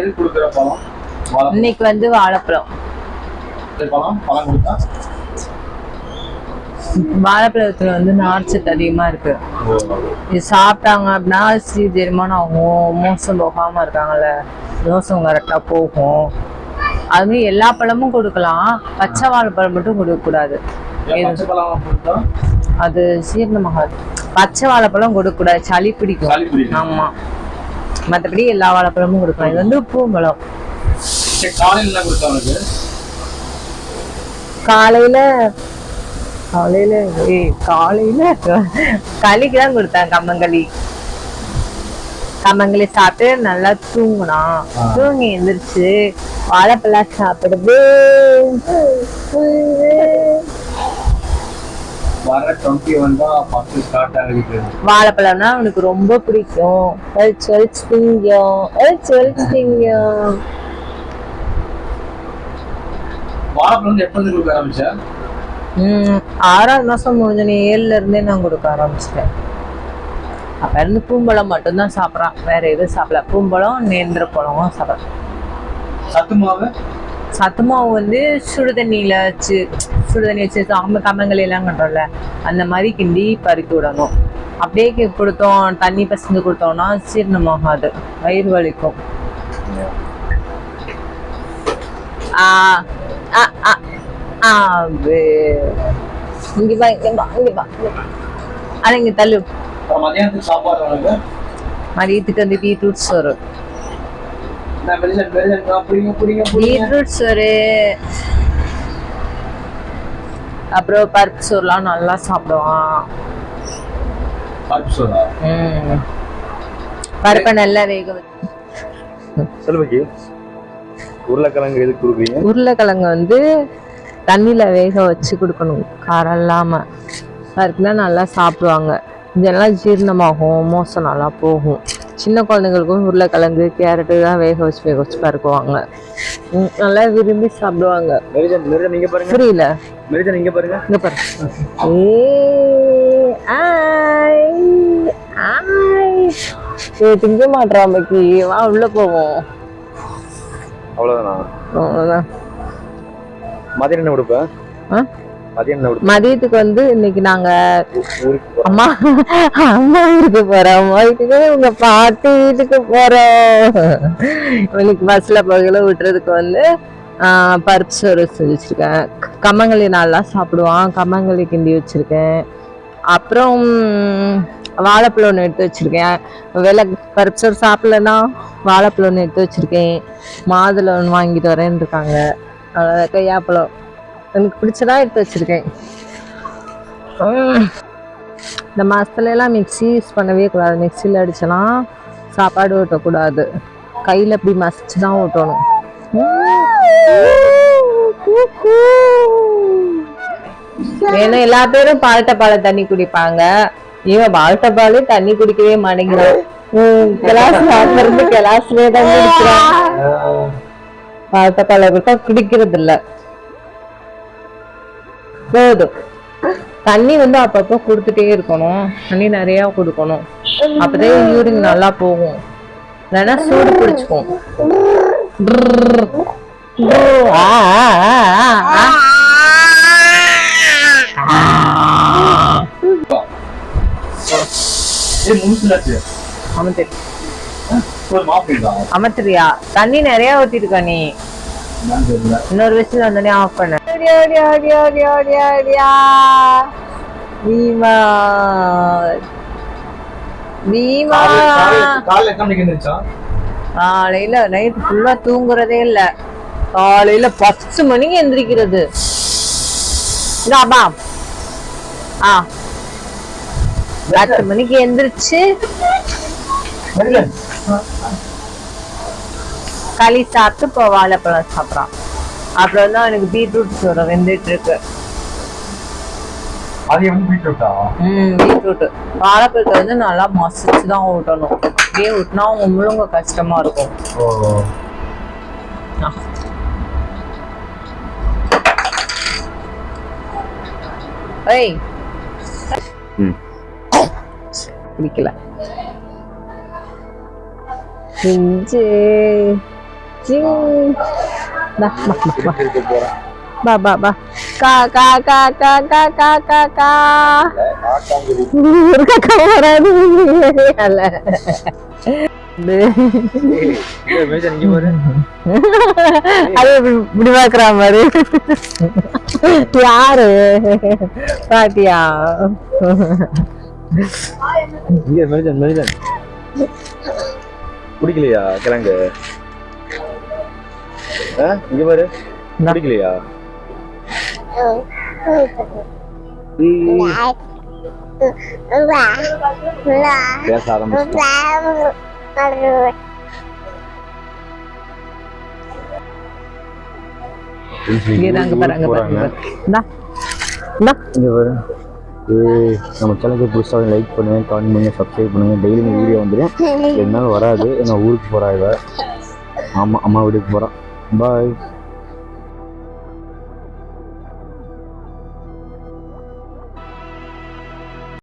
எதுக்கு கொடுக்குற பழம்? இன்னைக்கு வந்து வாழைப்பழம். பழம்? பழம் கொடுத்தா? வாழைப்பழத்துல வந்து நார்ச்சத்து அதிகமா இருக்கு. இது சாப்பிட்டாங்க அப்படின்னா சி ஜெரிமானம் ஆகும் மோசம் போகாம இருக்காங்கல்ல. மோசம் கரெக்டா போகும். அது மாதிரி எல்லா பழமும் கொடுக்கலாம். பச்சை வாழைப்பழம் மட்டும் கொடுக்க கூடாது. அது சீரணமாகாது பச்சை வாழைப்பழம் கொடுக்க கூடாது. சளி பிடிக்கும். ஆமா. மத்தபடி எல்லா வாழைப்பழமும் கொடுக்கலாம் இது வந்து பூம்பழம். காலையில் காலையில காலையில ஏய் காலையில? களிக்கு தான் கொடுத்தேன் கம்மங்களி கம்மங்களி சாப்பிட்டு நல்லா தூங்கினான். தூங்கி எந்திரிச்சு வாழைப்பழம் சாப்பிடுது. வர டுவெண்ட்டி ஒன் தான் ஃபர்ஸ்ட் ஸ்டார்ட் ஆகுது வாழைப்பழம்னா அவனுக்கு ரொம்ப பிடிக்கும். வலிச்சு வலிச்சு திங்கும் வலிச்சு வலிச்சு திங்கும் வாழைப்பழம் வந்து எப்போ இருந்து கொடுக்க ஆரம்பிச்ச? உம் ஆறாவது முடிஞ்சோனே ஏழுல இருந்தே நான் கொடுக்க ஆரம்பிச்சிட்டேன். அப்ப இருந்து பூம்பழம் மட்டும்தான் சாப்பிட்றான். வேற எதுவும் சாப்பிடல. பூம்பழம் நேந்திர பழமும் சாப்பிட்றான். சத்து மாவு? சத்து மாவு வந்து சுடு தண்ணியில வச்சு சுடு தண்ணி வச்சு சாம்ப கம்மங்களி எல்லாம் கட்டுறோம்ல அந்த மாதிரி கிண்டி பறிக்க விடணும். அப்படியே கொடுத்தோம் தண்ணி பசங்க கொடுத்தோம்னா ஜீரணமாகாது வயிறு வலிக்கும். இங்க இங்க தள்ளு. மதியானத்துக்கு சாப்பாடு மதியத்துக்கு வந்து பீட்ரூட் சோறு. பீட்ரூட் சோறு. அப்புறம் பருப்பு சோறுலாம் நல்லா சாப்பிடுவான். பருப்பு நல்லா வேக வச்சு. உருளைக்கிழங்கு எதுக்கு கொடுக்குறீங்க? உருளைக்கிழங்கு வந்து தண்ணியில வேக வச்சு கொடுக்கணும். காரம் இல்லாம. பருப்புனா நல்லா சாப்பிடுவாங்க. இதெல்லாம் ஜீரணமாகும் மோசம் நல்லா போகும். சின்ன குழந்தைங்களுக்கும் உருளைக்கிழங்கு கேரட்டு தான் வேக வச்சு வேக வச்சு பருக்குவாங்க ம், நல்லா விரும்பி சாப்பிடுவாங்க. பாருங்க. புரியல. நீங்க பாருங்க. இங்க பாரு. ஏய், ஆய், ஆய். ஏய், திங்க மாட்டான் பக்கி வா உள்ள போவோம். அவ்வளவுதானா? அவ்வளவுதான். மதியம் என்ன கொடுப்ப மதியத்துக்கு வந்து இன்னைக்கு நாங்க அம்மா அம்மா வீட்டுக்கு போறோம். அம்மா வீட்டுக்கு உங்க பாட்டி வீட்டுக்கு போறோம். இன்னைக்கு பஸ்ல பகல விட்டுறதுக்கு வந்து பருப்பு சோறு செஞ்சு வச்சிருக்கேன். கம்மங்களி நல்லா சாப்பிடுவான். கம்மங்களி கிண்டி வச்சிருக்கேன். அப்புறம் வாழைப்பழம் ஒன்று எடுத்து வச்சிருக்கேன். வெள்ளை பருப்பு சோறு சாப்பிடலன்னா வாழைப்பழம் ஒன்று எடுத்து வச்சிருக்கேன். மாதுளை ஒன்று வாங்கிட்டு வரேன்னு இருக்காங்க அஹ் கொய்யாப்பழம். எனக்கு பிடிச்சதா எடுத்து வச்சிருக்கேன். இந்த மாசத்துல எல்லாம் மிக்ஸி யூஸ் பண்ணவே கூடாது. மிக்ஸியில் அடிச்சனா சாப்பாடு ஊட்டக்கூடாது. கையில் இப்படி மசிச்சு தான் ஊட்டணும். ஏன்னா எல்லா பேரும் பால்ட்ட பால தண்ணி குடிப்பாங்க. இவன் பால்ட்ட பாலே தண்ணி குடிக்கவே மாட்டேங்கிறான். கிளாஸ் இருந்து கிளாஸ்லயே தான் குடிக்கிறான். பால்ட்ட பால குடிக்கிறது இல்ல போதும் தண்ணி வந்து அப்பப்போ கொடுத்துட்டே இருக்கணும். தண்ணி நிறைய கொடுக்கணும். அப்பதான் யூரின் நல்லா போகும். இல்லைன்னா சூடு பிடிச்சுக்கும். அமர்த்துறியா தண்ணி நிறைய ஊத்திருக்க நீ. இன்னொரு விஷயம் வந்தோடனே ஆஃப் பண்ண ஓடியா. பீமா பீமா காலையில் நைட் ஃபுல்லா தூங்குறதே இல்ல. காலையில பத்து மணிக்கு எந்திரிக்கிறது. ஆ. பத்து மணிக்கு எந்திரிச்சு களி சாப்பிட்டு இப்போ வாழைப்பழம் சாப்பிட்றான். அப்புறம் தான் எனக்கு பீட்ரூட் சோறு வெந்துட்டு இருக்கு. அது எப்படி பீட்ரூட்டா? ம் பீட்ரூட் வாழைப்பழத்தை வந்து நல்லா மசிச்சு தான் ஊட்டணும். அப்படியே ஊட்டினா அவங்க முழுங்க கஷ்டமா இருக்கும். ஏய். பிடிக்கல. ஜிங் பா பா பா கா கா கா கா கா கா கா கா ஒரு காக்கா வராது அல்ல மேஜர் இங்க அது இப்படி பாக்குற மாதிரி யாரு பாட்டியா பிடிக்கலையா குடிக்கலையா கிழங்கு இங்க பாரு குடிக்கலையா பேச ஆரம்பிச்சு நம்ம சேனலுக்கு புதுசாக லைக் பண்ணுங்க கமெண்ட் பண்ணுங்க சப்ஸ்கிரைப் பண்ணுங்க டெய்லி வீடியோ வந்துடும் ரெண்டு நாள் வராது நான் ஊருக்கு போறா இவ ஆமா அம்மா வீட்டுக்கு போறான் Bye.